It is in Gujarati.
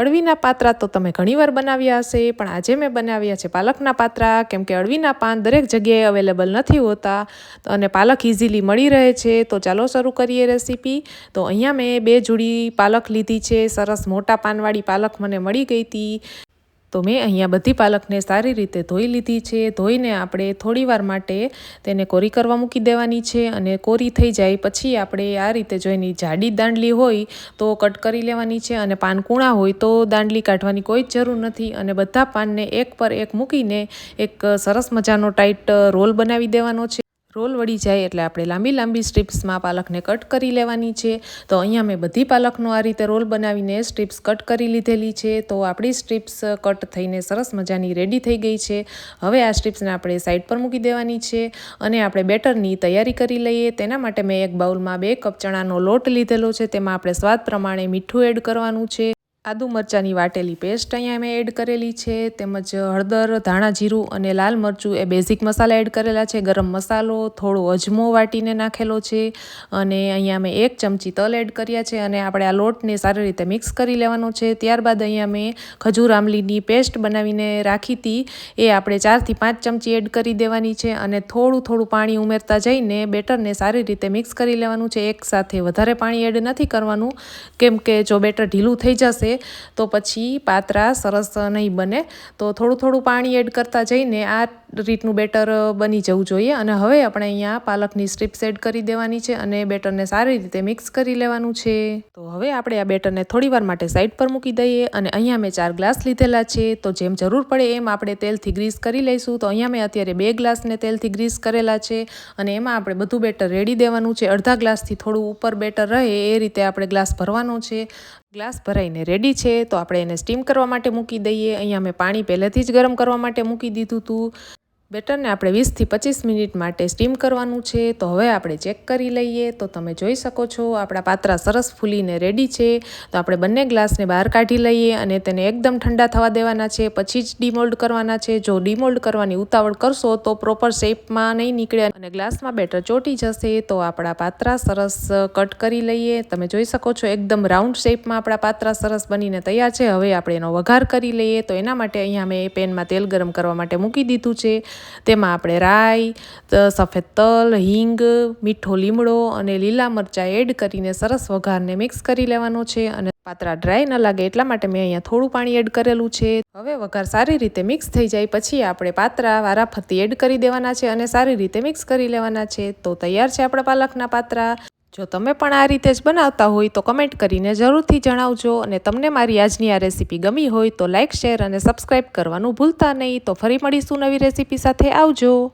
અળવીના પાત્રા તો તમે ઘણીવાર બનાવ્યા હશે, પણ આજે મેં બનાવ્યા છે પાલકના પાત્રા. કેમ કે અળવીના પાન દરેક જગ્યાએ અવેલેબલ નથી હોતા અને પાલક ઇઝીલી મળી રહે છે. તો ચાલો શરૂ કરીએ રેસીપી. તો અહીંયા મેં બે જોડી પાલક લીધી છે. સરસ મોટા પાનવાળી પાલક મને મળી ગઈ હતી. તો મેં અહીંયા બધી પાલકને સારી રીતે ધોઈ લીધી છે. ધોઈને આપણે થોડીવાર માટે તેને કોરી કરવા મૂકી દેવાની છે અને કોરી થઈ જાય પછી આપણે આ રીતે જો એની જાડી દાંડલી હોય તો કટ કરી લેવાની છે અને પાન કૂણા હોય તો દાંડલી કાઢવાની કોઈ જ જરૂર નથી અને બધા પાનને એક પર એક મૂકીને એક સરસ મજાનો ટાઈટ રોલ બનાવી દેવાનો છે. રોલ વળી જાય એટલે આપણે લાંબી લાંબી સ્ટ્રીપ્સમાં પાલકને કટ કરી લેવાની છે. તો અહીંયા મેં બધી પાલકનો આ રીતે રોલ બનાવીને સ્ટ્રીપ્સ કટ કરી લીધેલી છે. તો આપણી સ્ટ્રીપ્સ કટ થઈને સરસ મજાની રેડી થઈ ગઈ છે. હવે આ સ્ટ્રીપ્સને આપણે સાઈડ પર મૂકી દેવાની છે અને આપણે બેટરની તૈયારી કરી લઈએ. તેના માટે મેં એક બાઉલમાં બે કપ ચણાનો લોટ લીધેલો છે. તેમાં આપણે સ્વાદ પ્રમાણે મીઠું એડ કરવાનું છે. આદુ મરચાંની વાટેલી પેસ્ટ અહીંયા મેં એડ કરેલી છે, તેમજ હળદર, ધાણા જીરું અને લાલ મરચું એ બેઝિક મસાલા એડ કરેલા છે. ગરમ મસાલો, થોડો અજમો વાટીને નાખેલો છે અને અહીંયા મેં એક ચમચી તલ એડ કર્યા છે અને આપણે આ લોટને સારી રીતે મિક્સ કરી લેવાનો છે. ત્યારબાદ અહીંયા મેં ખજૂર આમલીની પેસ્ટ બનાવીને રાખી હતી. એ આપણે ચારથી પાંચ ચમચી એડ કરી દેવાની છે અને થોડું થોડું પાણી ઉમેરતા જઈને બેટરને સારી રીતે મિક્સ કરી લેવાનું છે. એકસાથે વધારે પાણી એડ નથી કરવાનું, કેમ કે જો બેટર ઢીલું થઈ જશે તો પછી પાત્રા સરસ નહીં બને. તો થોડું થોડું પાણી એડ કરતા જઈને આ રીતનું બેટર બની જવું જોઈએ. અને હવે આપણે અહીંયા પાલકની સ્ટ્રીપ્સ એડ કરી દેવાની છે અને બેટરને સારી રીતે મિક્સ કરી લેવાનું છે. તો હવે આપણે આ બેટરને થોડી વાર માટે સાઈડ પર મૂકી દઈએ અને અહીંયા મેં ચાર ગ્લાસ લીધેલા છે. તો જેમ જરૂર પડે એમ આપણે તેલથી ગ્રીસ કરી લઈશું. તો અહીંયા મેં અત્યારે બે ગ્લાસને તેલથી ગ્રીસ કરેલા છે અને એમાં આપણે બધું બેટર રેડી દેવાનું છે. અડધા ગ્લાસથી થોડું ઉપર બેટર રહે એ રીતે આપણે ગ્લાસ ભરવાનો છે. ગ્લાસ ભરાઈને રેડી છે, તો આપણે એને સ્ટીમ કરવા માટે મૂકી દઈએ. અહીંયા મેં પાણી પહેલેથી જ ગરમ કરવા માટે મૂકી દીધું હતું બેટરને આપણે વીસથી પચીસ મિનિટ માટે સ્ટીમ કરવાનું છે, તો હવે આપણે ચેક કરી લઈએ. તો તમે જોઈ શકો છો, આપણા પાત્રા સરસ ફૂલીને રેડી છે. તો આપણે બંને ગ્લાસને બહાર કાઢી લઈએ અને તેને એકદમ ઠંડા થવા દેવાના છે. પછી જ ડીમોલ્ડ કરવાના છે. જો ડીમોલ્ડ કરવાની ઉતાવળ કરશો, તો પ્રોપર શેપમાં નહીં નીકળે અને ગ્લાસમાં બેટર ચોટી જશે. તો આપણા પાત્રા સરસ કટ કરી લઈએ. તમે જોઈ શકો છો, એકદમ રાઉન્ડ શેપમાં આપણા પાત્રા સરસ બનીને તૈયાર છે. હવે આપણે એનો વઘાર કરી લઈએ. તો એના માટે અહીંયા મેં પેનમાં તેલ ગરમ કરવા માટે મૂકી દીધું છે. તેમાં આપણે રાઈ સફેદ તલ, હિંગ, મીઠો લીમડો અને લીલા મરચાં એડ કરીને સરસ વઘારને મિક્સ કરી લેવાનો છે અને પાત્રા ડ્રાય ન લાગે એટલા માટે મેં અહીંયા થોડું પાણી એડ કરેલું છે. હવે વઘાર સારી રીતે મિક્સ થઈ જાય પછી આપણે પાત્રા વારાફરતી એડ કરી દેવાના છે અને સારી રીતે મિક્સ કરી લેવાના છે. તો તૈયાર છે આપણા પાલકના પાત્રા જો તમે પણ આ રીતે જ બનાવતા હોય તો કમેન્ટ કરીને જરૂરથી જણાવજો અને તમને મારી આજની આ રેસીપી ગમી હોય તો લાઇક શેર અને સબસ્ક્રાઈબ કરવાનું ભૂલતા નહીં. તો ફરી મળીશું નવી રેસીપી સાથે. આવજો.